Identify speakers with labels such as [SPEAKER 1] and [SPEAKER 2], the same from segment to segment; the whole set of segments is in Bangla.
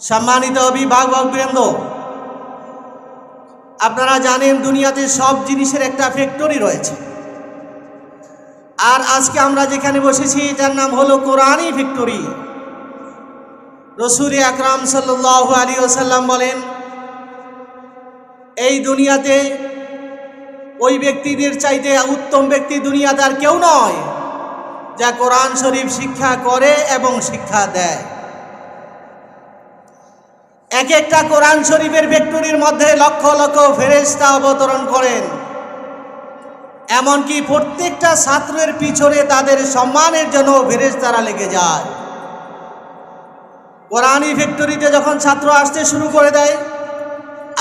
[SPEAKER 1] সম্মানিত অভিভাবক বৃন্দ, আপনারা জানেন দুনিয়াতে সব জিনিসের একটা ফ্যাক্টরি রয়েছে। আর আজকে আমরা যেখানে বসেছি এটার নাম হলো কোরআনই ফ্যাক্টরি রসুল আকরাম সাল্লাহ আলী ওসাল্লাম বলেন, এই দুনিয়াতে ওই ব্যক্তিদের চাইতে উত্তম ব্যক্তি দুনিয়াতে আর কেউ নয়, যা কোরআন শরীফ শিক্ষা করে এবং শিক্ষা দেয়। এক একটা কোরআন শরীফের ফ্যাক্টরির মধ্যে লক্ষ লক্ষ ফেরেস্তা অবতরণ করেন। এমনকি প্রত্যেকটা ছাত্রের পিছনে তাদের সম্মানের জন্য ফেরেস্তারা লেগে যায়। কোরআনই ফ্যাক্টরিতে যখন ছাত্র আসতে শুরু করে দেয়,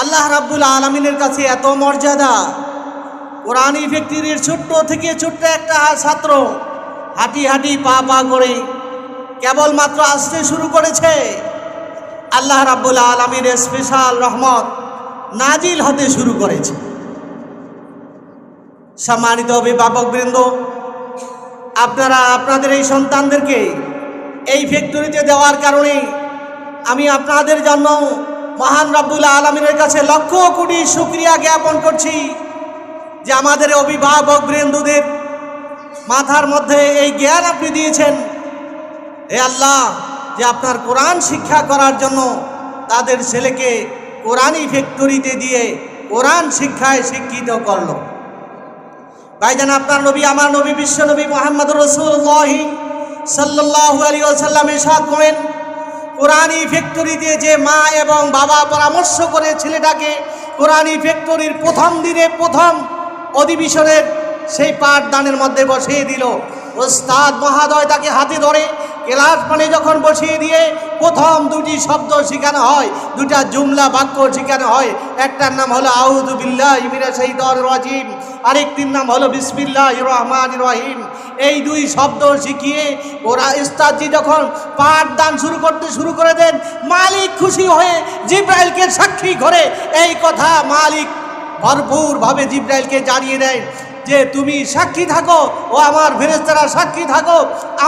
[SPEAKER 1] আল্লাহ রাব্বুল আলমিনের কাছে এত মর্যাদা। কোরআনই ফ্যাক্টরির ছোট্ট থেকে ছোট্ট একটা ছাত্র হাঁটি হাঁটি পা পা করে কেবলমাত্র আসতে শুরু করেছে। আল্লাহ রাব্বুল আলমীর স্পেশাল রহমত নাজিল হতে শুরু করেছে। সম্মানিত অভিভাবক অভিভাবকবৃন্দ আপনারা, আপনাদের এই সন্তানদেরকে এই ফ্যাক্টরিতে দেওয়ার কারণে আমি আপনাদের জন্য মহান রব্বুল আলমিনের কাছে লক্ষ কোটি শুক্রিয়া জ্ঞাপন করছি যে আমাদের অভিভাবক বৃন্দুদের মাথার মধ্যে এই জ্ঞান আপনি দিয়েছেন। হে আল্লাহ যে আপনার কোরআন শিক্ষা করার জন্য তাদের ছেলেকে কোরআনই ফ্যাক্টরিতে দিয়ে কোরআন শিক্ষায় শিক্ষিত করল। ভাইজান আপনার নবী, আমার নবী, বিশ্ব নবী মোহাম্মদ রসুল্লাহ সাল্লাহ আলী সাল্লাম সাদ করেন, কোরআনই ফ্যাক্টরিতে যে মা এবং বাবা পরামর্শ করে ছেলেটাকে কোরআনই ফ্যাক্টরির প্রথম দিনে প্রথম অধিবেশনের সেই পাঠদানের মধ্যে বসিয়ে দিল। ওস্তাদ মহাদয় তাকে হাতে ধরে ক্লাস মানে যখন বসিয়ে দিয়ে প্রথম দুটি শব্দ শেখানো হয়, দুটা জুমলা বাক্য শেখানো হয়, একটার নাম হলো আউদুবিল্লাহ ইমিরা শহীদর রাজিম, আরেকটির নাম হলো বিসমিল্লাহ রহমান রহিম। এই দুই শব্দ শিখিয়ে ওরা ইস্তাদজি যখন পাঠদান শুরু করতে শুরু করে দেন, মালিক খুশি হয়ে জিব্রাইলকে সাক্ষী করে এই কথা মালিক ভরপুরভাবে জিব্রাইলকে জানিয়ে দেয়। যে তুমি সাক্ষী থাকো, ও আমার ফেরেস্তারা সাক্ষী থাকো।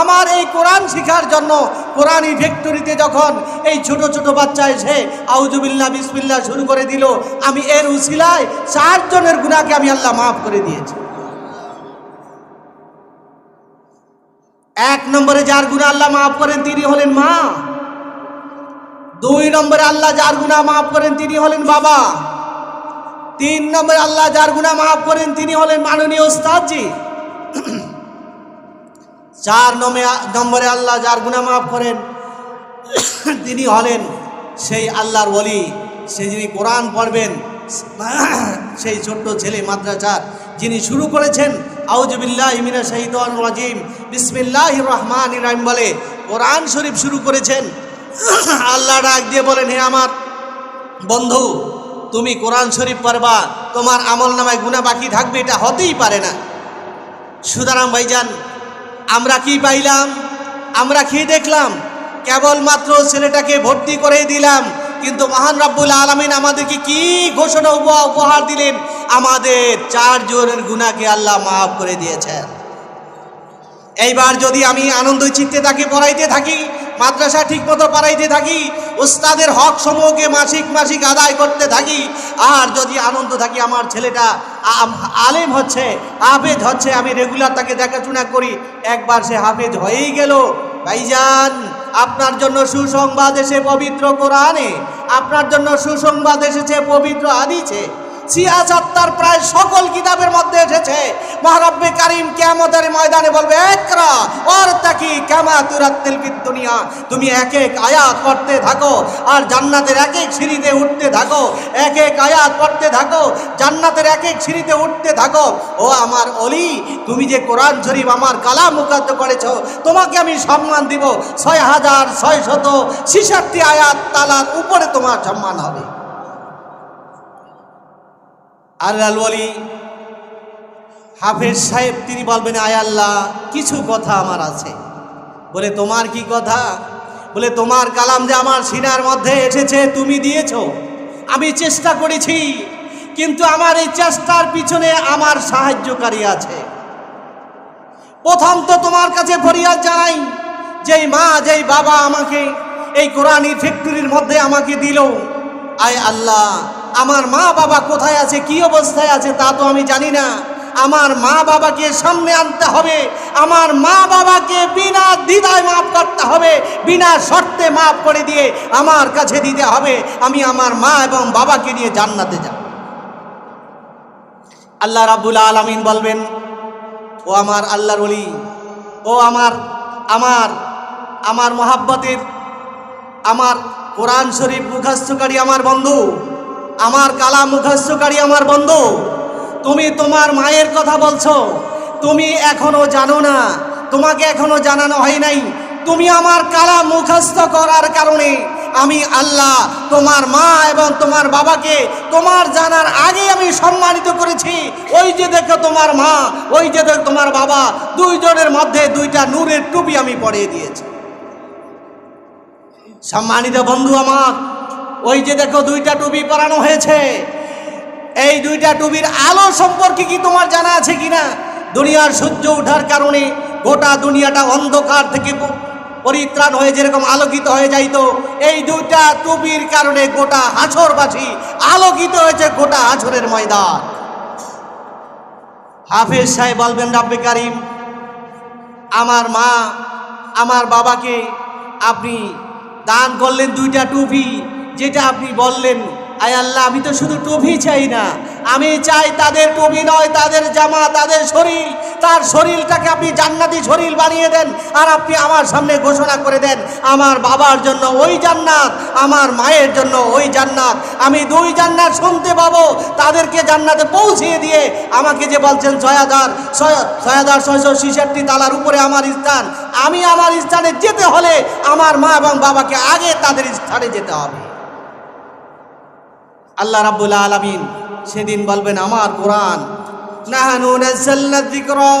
[SPEAKER 1] আমার এই কোরআন শিখার জন্য কোরআনই ফ্যাক্টরিতে যখন এই ছোট ছোট বাচ্চা এসে আউজুবিল্লাহ বিসমিল্লাহ শুরু করে দিল, আমি এর উসিলায় চারজনের গুণাকে আমি আল্লাহ মাফ করে দিয়েছি। এক নম্বরে যার গুণা আল্লাহ মাফ করেন তিনি হলেন মা। দুই নম্বরে আল্লাহ যার গুণা মাফ করেন তিনি হলেন বাবা। তিন নম্বরে আল্লাহ যার গুণা মাফ করেন, তিনি হলেন মাননীয় ওস্তাদজি চার নম্বরে আল্লাহ যার গুণা মাফ করেন, তিনি হলেন সেই আল্লাহর বলি সে যিনি কোরআন পড়বেন, সেই ছোট্ট ছেলে মাদ্রাসার, যিনি শুরু করেছেন আউজবিল্লাহ ইমিনা শহীদ রাজিম বিসমিল্লাহ রহমান ইরাম বলে কোরআন শরীফ শুরু করেছেন। আল্লাহ ডাক দিয়ে বলেন, হে আমার বন্ধু তুমি কোরআন শরীফ পারবা তোমার আমল নামায় গুণা বাকি থাকবে, এটা হতেই পারে না। সুতরাং ভাইজান, আমরা কি পাইলাম? আমরা কি দেখলাম? কেবলমাত্র ছেলেটাকে ভর্তি করে দিলাম, কিন্তু মহান রব্বুল আলমিন আমাদেরকে কি ঘোষণা, উপহার দিলেন? আমাদের চার জনের গুণাকে আল্লাহ মাফ করে দিয়েছেন। এইবার যদি আমি আনন্দ চিত্তে তাকে পড়াইতে থাকি, মাদ্রাসা ঠিকমতো পড়াইতে থাকি, উস্তাদের হক সমূহকে মাসিক মাসিক আদায় করতে থাকি, আর যদি আনন্দ থাকি, আমার ছেলেটা আলেম হচ্ছে, হাফেজ হচ্ছে, আমি রেগুলার তাকে দেখাশোনা করি, একবার সে হাফেজ হয়েই গেল। ভাইজান, আপনার জন্য সুসংবাদ এসে পবিত্র কোরআনে, আপনার জন্য সুসংবাদ এসেছে পবিত্র আদিছে সিয়াসাত্তার প্রায় সকল কিতাবের মধ্যে এসেছে। মহারব্বে কারিম কেমতের ময়দানে বলবে, একরা ওর তাকি কেমা তুরাত্তিল দুনিয়া। তুমি এক এক আয়াত পড়তে থাকো আর জান্নাতের এক এক সিঁড়িতে উঠতে থাকো। এক এক আয়াত পড়তে থাকো, জান্নাতের এক এক সিঁড়িতে উঠতে থাকো। ও আমার অলি তুমি যে কোরআন শরীফ আমার কালা মুখাদ্দ করেছ, তোমাকে আমি সম্মান দিব। ছয় হাজার ছয় শত ছিষট্টি আয়াত তালার উপরে তোমার সম্মান হবে। আল্লাহ বলি হাফেজ সাহেব, তিনি বলবেন, আয় আল্লাহ, কিছু কথা আমার আছে। বলে, তোমার কি কথা? বলে, তোমার কালাম যে আমার সিনার মধ্যে এসেছে, তুমি দিয়েছ। আমি চেষ্টা করেছি, কিন্তু আমার এই চেষ্টার পিছনে আমার সাহায্যকারী আছে। প্রথম তো তোমার কাছে ফরিয়াদ জানাই, যেই মা, যেই বাবা আমাকে এই কোরআনই ফ্যাক্টরির মধ্যে আমাকে দিল। আয় আল্লাহ আমার মা বাবা কোথায় আছে, কি অবস্থায় আছে তা তো আমি জানি না। আমার মা বাবাকে সামনে আনতে হবে। আমার মা বাবাকে বিনা দ্বিধায় মাফ করতে হবে, বিনা শর্তে মাফ করে দিয়ে আমার কাছে দিতে হবে। আমি আমার মা এবং বাবাকে নিয়ে জান্নাতে যাব। আল্লাহ রাব্বুল আলামিন বলবেন, ও আমার আল্লাহর ওলি, ও আমার আমার আমার মহাব্বতের, আমার কোরআন শরীফ মুখাস্তকারী আমার বন্ধু আমার কালা মুখস্থকারী আমার বন্ধু, তুমি তোমার মায়ের কথা বলছো, তুমি এখনও জানো না, তোমাকে এখনও জানানো হয় নাই, তুমি আমার কালা মুখস্থ করার কারণে আমি আল্লাহ তোমার মা এবং তোমার বাবাকে তোমার জানার আগে আমি সম্মানিত করেছি। ওই যে দেখো তোমার মা, ওই যে দেখো তোমার বাবা, দুইজনের মধ্যে দুইটা নূরের টুপি আমি পরিয়ে দিয়েছি। সম্মানিত বন্ধু আমার ওই যে দেখো দুইটা টুপি পরানো হয়েছে। এই দুইটা টুপির আলো সম্পর্কে কি তোমার জানা আছে কিনা? দুনিয়ার সূর্য ওঠার কারণে গোটা দুনিয়াটা অন্ধকার থেকে পরিত্রাণ হয়ে যেরকম আলোকিত হয়ে যাইতো এই দুইটা টুপির কারণে গোটা হাছরবাসী আলোকিত হয়েছে গোটা হাছরের ময়দান। হাফেজ সাহেব বলবেন, রাব্বে কারিম, আমার মা, আমার বাবাকে আপনি দান করলেন দুইটা টুপি। যেটা আপনি বললেন, আয় আল্লাহ, আমি তো শুধু টুপি চাই না। আমি চাই তাদের টুপি নয়, তাদের জামা, তাদের শরীর। তার শরীরটাকে আপনি জান্নাতি শরীর বানিয়ে দেন আর আপনি আমার সামনে ঘোষণা করে দেন, আমার বাবার জন্য ওই জান্নাত, আমার মায়ের জন্য ওই জান্নাত। আমি দুই জান্নাত শুনতে পাবো, তাদেরকে জান্নাতে পৌঁছিয়ে দিয়ে আমাকে যে বলছেন ছয় হাজার, ছয় ছয় হাজার ছয়শো ছেষট্টি তালার উপরে আমার স্থান, আমি আমার স্থানে যেতে হলে আমার মা এবং বাবাকে আগে তাদের স্থানে যেতে হবে। আল্লাহ রাবুল আলমিন সেদিন বলবেন আমার কোরআন নাহানু নাজ্জালনা যিকরা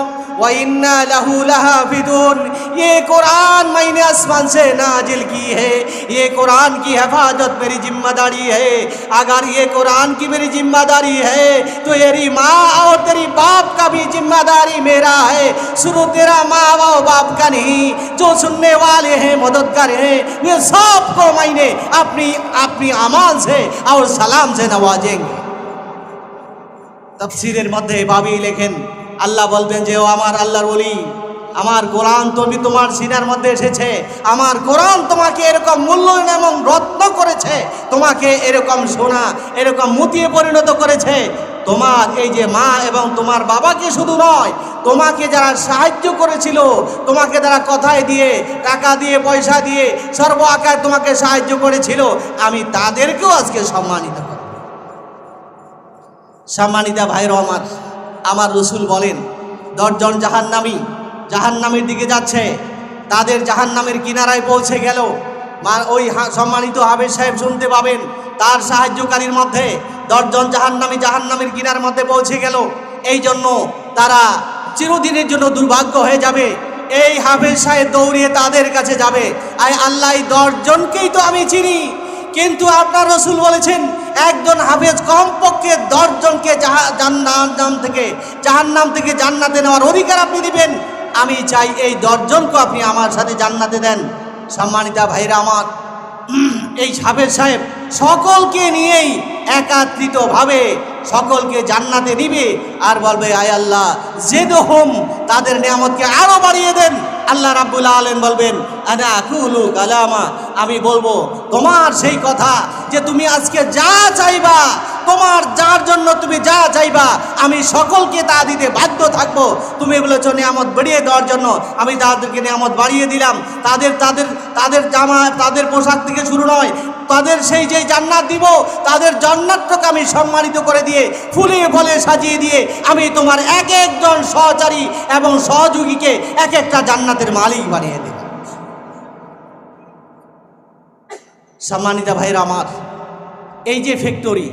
[SPEAKER 1] वहूलहाफिदून ये कुरान मैंने आसमान से नाजिल की है ये कुरान की हिफाजत मेरी ज़िम्मेदारी है अगर ये कुरान की मेरी ज़िम्मेदारी है तो तेरी माँ और तेरी बाप का भी ज़िम्मेदारी मेरा है शुरू तेरा माँ और बाप का नहीं जो सुनने वाले हैं मददगार हैं ये सबको मैंने अपनी अपनी अमान से और सलाम से नवाजेंगे तफसीर मध्य बाबी लेकिन আল্লাহ বলবেন যে, ও আমার আল্লাহর বলি আমার কোরআন তুমি তোমার সিনার মধ্যে এসেছে, আমার কোরআন তোমাকে এরকম মূল্যায়ন এবং রত্ন করেছে, তোমাকে এরকম সোনা, এরকম মুতিয়ে পরিণত করেছে। তোমার এই যে মা এবং তোমার বাবাকে শুধু নয়, তোমাকে যারা সাহায্য করেছিল, তোমাকে যারা কথায় দিয়ে, টাকা দিয়ে, পয়সা দিয়ে, সর্ব আকার তোমাকে সাহায্য করেছিল, আমি তাদেরকেও আজকে সম্মানিত করি সম্মানিতা ভাইর আমার আমার রসুল বলেন, দশজন জাহান্নামী জাহান্নামের দিকে যাচ্ছে, তাদের জাহান্নামের কিনারায় পৌঁছে গেল। ওই সম্মানিত হাবের সাহেব শুনতে পাবেন, তার সাহায্যকারীর মধ্যে দশজন জাহান্নামী জাহান্নামের কিনার মধ্যে পৌঁছে গেল। এই জন্য তারা চিরদিনের জন্য দুর্ভাগ্য হয়ে যাবে। এই হাফেজ সাহেব দৌড়িয়ে তাদের কাছে যাবে। আয় আল্লাহ দশজনকেই তো আমি চিনি। কিন্তু আপনার রসুল বলেছেন একজন হাফেজ কমপক্ষে দশজনকে জান্নাম থেকে, জাহান্নাম থেকে জান্নাতে নেওয়ার অধিকার আপনি দিবেন। আমি চাই এই দশজনকে আপনি আমার সাথে জান্নাতে দেন। সম্মানিতা ভাইরা আমার এই হাফেজ সাহেব সকলকে নিয়েই একাত্রিতভাবে সকলকে জান্নাতে দিবে আর বলবে, আয় আল্লাহ জেদ হোম তাদের নিয়ামতকে আরও বাড়িয়ে দেন। আল্লাহ রাব্বুল আলম বলবেন আনা কুলু কালামা? আমি বলব, তোমার সেই কথা যে তুমি আজকে যা চাইবা তোমার যার জন্য তুমি যা চাইবা, আমি সকলকে তা দিতে বাধ্য থাকব। তুমি বলেছ, নিয়ামত বাড়িয়ে দেওয়ার জন্য আমি তাদেরকে নিয়ামত বাড়িয়ে দিলাম। তাদের তাদের তাদের জামা, তাদের পোশাক থেকে শুরু নয়, তাদের সেই যে জান্নাত দিব, তাদের জান্নাতটাকে আমি সম্মানিত করে দিয়ে ফুলে ফলে সাজিয়ে দিয়ে, আমি তোমার এক একজন সহচারী এবং সহযোগীকে এক একটা জান্নাতের মালিক বানিয়ে দেব। সম্মানিতা ভাইরা আমার, এই যে ফ্যাক্টরি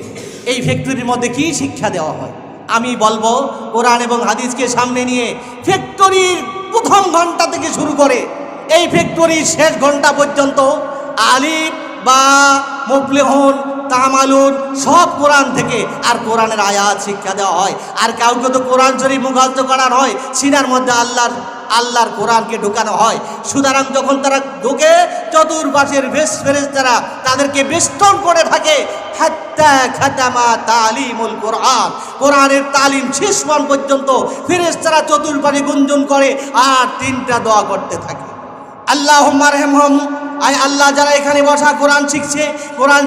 [SPEAKER 1] এই ফ্যাক্টরির মধ্যে কি শিক্ষা দেওয়া হয়? আমি বলব, কোরআন এবং হাদিসকে সামনে নিয়ে ফ্যাক্টরির প্রথম ঘণ্টা থেকে শুরু করে এই ফ্যাক্টরির শেষ ঘণ্টা পর্যন্ত আলিফ, বা, মুফলেহন, তামালুন সব কোরআন থেকে আর কোরআনের আয়াত শিক্ষা দেওয়া হয়। আর কাউকে তো কোরআন শরীফ মুখস্থ করার হয়, সিনার মধ্যে আল্লাহর আল্লাহর কোরআনকে ঢুকানো হয়। সুতরাং যখন তারা ঢুকে, চতুর্পাশের বেশ ফেরেস তারা তাদেরকে বেষ্টন করে থাকে। তালিমুল কোরআন। কোরআনের তালিম শেষ পর্যন্ত গুঞ্জন করে আর তিনটা দোয়া করতে থাকে। আল্লাহ, যারা এখানে বসা কোরআন শিখছে, কোরআন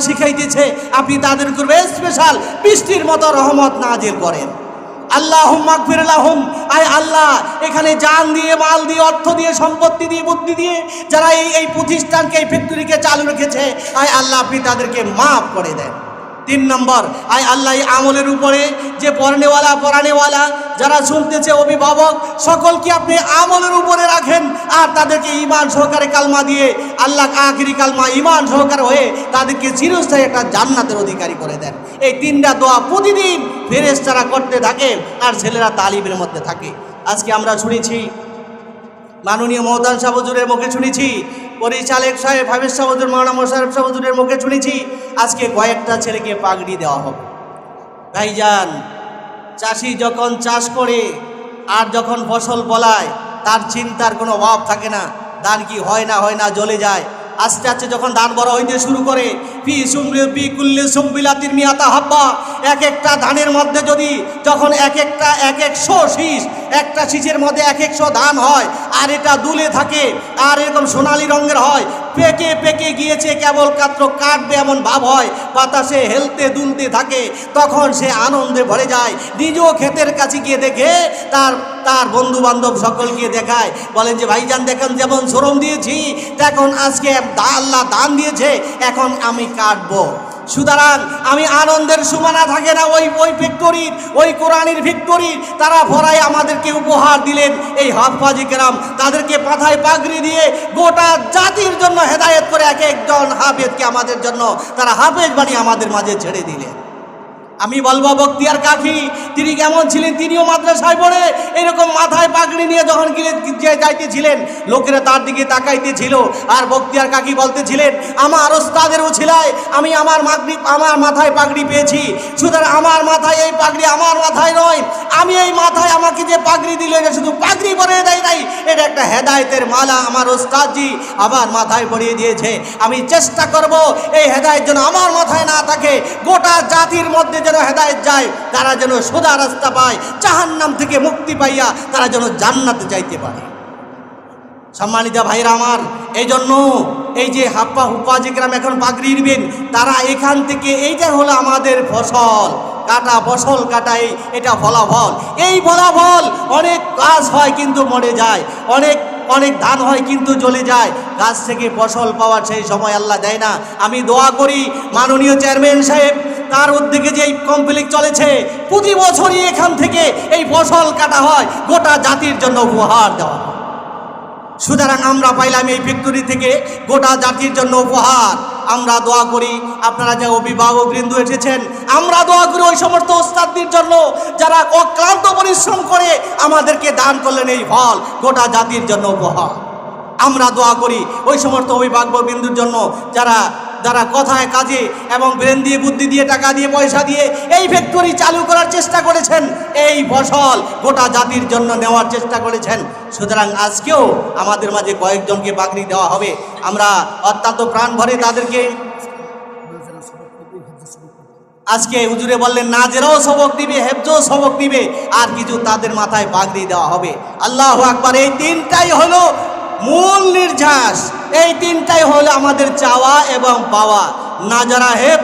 [SPEAKER 1] আপনি তাদের উপর স্পেশাল বৃষ্টির মতো রহমত নাজিল করেন। আল্লাহ মাকফিরাহুম আয় আল্লাহ, এখানে জান দিয়ে, মাল দিয়ে, অর্থ দিয়ে, সম্পত্তি দিয়ে, বুদ্ধি দিয়ে যারা এই এই প্রতিষ্ঠানকে, এই ফ্যাক্টরিকে চালু রেখেছে, আয় আল্লাহ আপনি তাদেরকে মাফ করে দেন। তিন নম্বর, আয় আল্লাহ আমলের উপরে যে পড়নেওয়ালা পড়ানেওয়ালা যারা শুনতেছে অভিভাবক, সকলকে আপনি আমলের উপরে রাখেন আর তাদেরকে ইমান সহকারে কালমা দিয়ে আল্লাহ আখিরি কালমা ইমান সহকারে হয়ে তাদেরকে চিরস্থায়ী একটা জান্নাতের অধিকারী করে দেন। এই তিনটা দোয়া প্রতিদিন ফেরেস তারা করতে থাকে আর ছেলেরা তালিমের মধ্যে থাকে। আজকে আমরা শুনেছি, মাননীয় মহতান সাবজুরের মুখে শুনেছি পরিচালক সাহেব হাবিজ সাহুদুর মৌলানা মোশারফ সাহুদুরের মুখে শুনেছি, আজকে কয়েকটা ছেলেকে পাগড়ি দেওয়া হবে। ভাইজান, চাষি যখন চাষ করে আর যখন ফসল বলায় তার চিন্তার কোনো অভাব থাকে না। ধান কি হয় না হয় না জ্বলে যায়। আস্তে আস্তে যখন ধান বড় হইতে শুরু করে পি সুমরে পি কুল্লে সুমবিলাতির মিয়াতা হাব্বা। এক একটা ধানের মধ্যে যদি যখন এক একটা, এক একশো শীষ, একটা শীষের মধ্যে এক একশো ধান হয়, আর এটা দুলে থাকে, আর এরকম সোনালি রঙের হয়, পেকে পেকে গিয়েছে কেবল কাত্র কাটবে এমন ভাব হয় বাতাসে হেলতে দুলতে থাকে, তখন সে আনন্দে ভরে যায়। নিজেও ক্ষেতের কাছে গিয়ে দেখে তার তার বন্ধু বান্ধব সকলকে দেখায়, বলেন যে, ভাইজান, দেখেন, যেমন শ্রম দিয়েছি তখন আজকে আল্লাহ দান দিয়েছে, এখন আমি কাটবো। সুতরাং আমি আনন্দের সুমানা থাকে না ওই ওই ফ্যাক্টরির ওই কোরআনির ফ্যাক্টরি তারা ভরাই আমাদেরকে উপহার দিলেন এই হাফাজি কেরাম। তাদেরকে পাথায় পাগড়ি দিয়ে গোটা জাতির জন্য হেদায়েত করে এক একজন হাফেজকে আমাদের জন্য, তারা হাফেজ বানিয়ে আমাদের মাঝে ছেড়ে দিলেন। আমি বলব, বক্তিয়ার কাকি, তিনি কেমন ছিলেন? তিনিও মাদ্রাসায় পড়ে। এরকম মাথায় পাগড়ি নিয়ে যখন যাইতেছিলেন, লোকেরা তার দিকে তাকাইতেছিল। আর বক্তিয়ার কাকি বলতেছিলেন, আমার ওস্তাদের উছিলায় আমি আমার মাগড়ি আমার মাথায় পাগড়ি পেয়েছি। সুতরাং আমার মাথায় এই পাগড়ি আমার মাথায় নয়। আমি এই আমাকে যে পাগড়ি দিল এটা শুধু পাগড়ি পরে দেয় নাই এটা একটা হেদায়েতের মালা আমার ওস্তাদজি আমার মাথায় পরিয়ে দিয়েছে। আমি চেষ্টা করব এই হেদায়েত যেন আমার মাথায় না থাকে, গোটা জাতির মধ্যে যেন হেদায়েত যায়, তারা যেন সোজা রাস্তা পায়, জাহান্নাম থেকে মুক্তি পাইয়া তারা যেন জান্নাতে যাইতে পারে। সম্মানিত ভাইরা আমার এই জন্য এই যে হাপ্পা হুপ্পা যে গ্রাম এখন পাগড়ি তারা এখান থেকে এইটা হলো আমাদের ফসল। কাটা ফসল কাটাই, এটা ফলাফল। এই ফলাফল অনেক গাছ হয় কিন্তু মরে যায়, অনেক অনেক ধান হয় কিন্তু জ্বলে যায়। গাছ থেকে ফসল পাওয়ার সেই সময় আল্লাহ দেয় না। আমি দোয়া করি মাননীয় চেয়ারম্যান সাহেব, তার উদ্যোগে যে এই কমপ্লেক্স চলেছে, প্রতি বছরই এখান থেকে এই ফসল কাটা হয়, গোটা জাতির জন্য উপহার দেওয়া সুতরাং আমরা পাইলাম এই ফ্যাক্টরি থেকে গোটা জাতির জন্য উপহার। আমরা দোয়া করি। আপনারা যে অভিভাবক বৃন্দ এসেছেন, আমরা দোয়া করি ওই সমস্ত ওস্তাদদের জন্য যারা অক্লান্ত পরিশ্রম করে আমাদেরকে দান করলেন এই ফল, গোটা জাতির জন্য উপহার। আমরা দোয়া করি ওই সমস্ত অভিভাবক বিন্দুর জন্য যারা যারা কথায় কাজে এবং ব্রেন দিয়ে বুদ্ধি দিয়ে টাকা দিয়ে পয়সা দিয়ে এই ফ্যাক্টরি চালু করার চেষ্টা করেছেন, এই ফসল গোটা জাতির জন্য নেওয়ার চেষ্টা করেছেন। সুতরাং আজকেও আমাদের মাঝে কয়েকজনকে বাকরি দেওয়া হবে। আমরা অত্যন্ত প্রাণ ভরে তাদেরকে আজকে হুজুরে বললেন নাজেরাও সবক দিবে, হেফজও সবক দিবে, আর কিছু তাদের মাথায় পাগড়ি দেওয়া হবে। আল্লাহ আকবার, এই তিনটাই হলো মূল নির্যাস। এই তিনটাই হলো আমাদের চাওয়া এবং পাওয়া। না যারা হেপ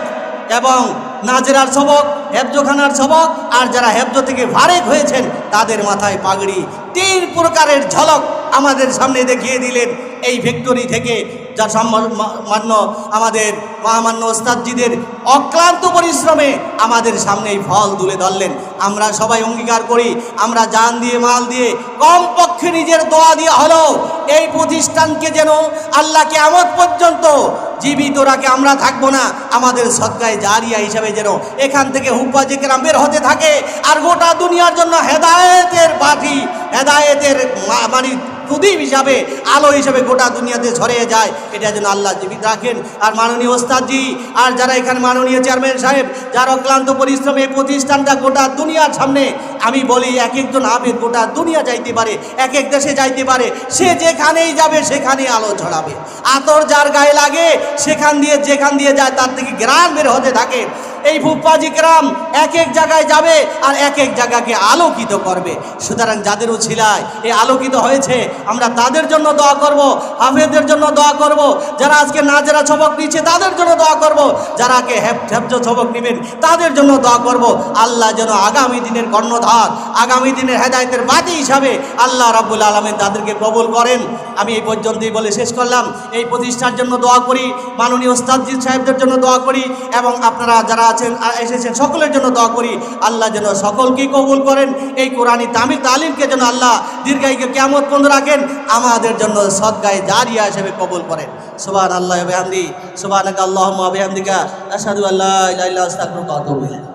[SPEAKER 1] এবং নাজেরার সবক, হেফজোখানার সবক, আর যারা হেফজো থেকে ভারেক হয়েছেন, তাদের মাথায় পাগড়ি। তিন প্রকারের ঝলক আমাদের সামনে দেখিয়ে দিলেন। এই ফ্যাক্টরি থেকে যা সম্মান- মা- মান্য আমাদের মহামান্য ওস্তাদজিদের অক্লান্ত পরিশ্রমে আমাদের সামনে এই ফল তুলে ধরলেন। আমরা সবাই অঙ্গীকার করি, আমরা জান দিয়ে, মাল দিয়ে, কমপক্ষে নিজের দোয়া দিয়ে হলো এই প্রতিষ্ঠানকে যেন আল্লাহকে আমদ পর্যন্ত জীবিত রাখে, আমরা থাকব না। আমাদের সৎকায় জারিয়া হিসাবে যেন এখান থেকে হুব্বা জেকেরাম বের হতে থাকে। আর গোটা দুনিয়ার জন্য হেদায়েতের পাঠি হেদায়েতের মানে প্রদীপ হিসাবে, আলো হিসাবে গোটা দুনিয়াতে ছড়িয়ে যায়। এটা যেন আল্লাহ জীবিত রাখেন। আর মাননীয় ওস্তাদজি, আর যারা এখানে মাননীয় চেয়ারম্যান সাহেব, যার অক্লান্ত পরিশ্রম এই প্রতিষ্ঠানটা গোটা দুনিয়ার সামনে, আমি বলি এক একজন আবেদ গোটা দুনিয়া যাইতে পারে, এক এক দেশে যাইতে পারে। সে যেখানেই যাবে, সেখানেই আলো ছড়াবে আতর যার গায়ে লাগে, সেখান দিয়ে, যেখান দিয়ে যায়, তার থেকে গ্রাম বের হতে থাকে। এই ফুপ্পাজি গ্রাম এক এক জায়গায় যাবে আর এক এক জায়গাকে আলোকিত করবে। সুতরাং যাদের উছিলায় এ আলোকিত হয়েছে, আমরা তাদের জন্য দোয়া করব হাফেদের জন্য দোয়া করব, যারা আজকে নাজেরা ছবক নিচ্ছে তাদের জন্য দোয়া করব, যারা কে হেফজ ছবক নেবেন তাদের জন্য দোয়া করব। আল্লাহ যেন আগামী দিনের কর্ণধার, আগামী দিনের হেদায়তের বাতি হিসাবে আল্লাহ রাব্বুল আলমেন তাদেরকে কবুল করেন। আমি এই পর্যন্তই বলে শেষ করলাম। এই প্রতিষ্ঠার জন্য দোয়া করি, মাননীয় ওস্তাদজি সাহেবদের জন্য দোয়া করি এবং আপনারা যারা আছেন এসেছেন। সকলের জন্য দোয়া করি, আল্লাহ যেন সকলকেই কবুল করেন। এই কোরআনী তামিল তালিমকে যেন আল্লাহ দীর্ঘায়ীকে কেমন বন্ধ রাখেন, আমাদের জন্য সদ্গায় জারিয়া হিসেবে কবুল করেন। সুবান আল্লাহ বেহামদি সুবান আল্লাহ বেহান্দিকা আসাদু আল্লাহ ইলাহা আস্তাকুর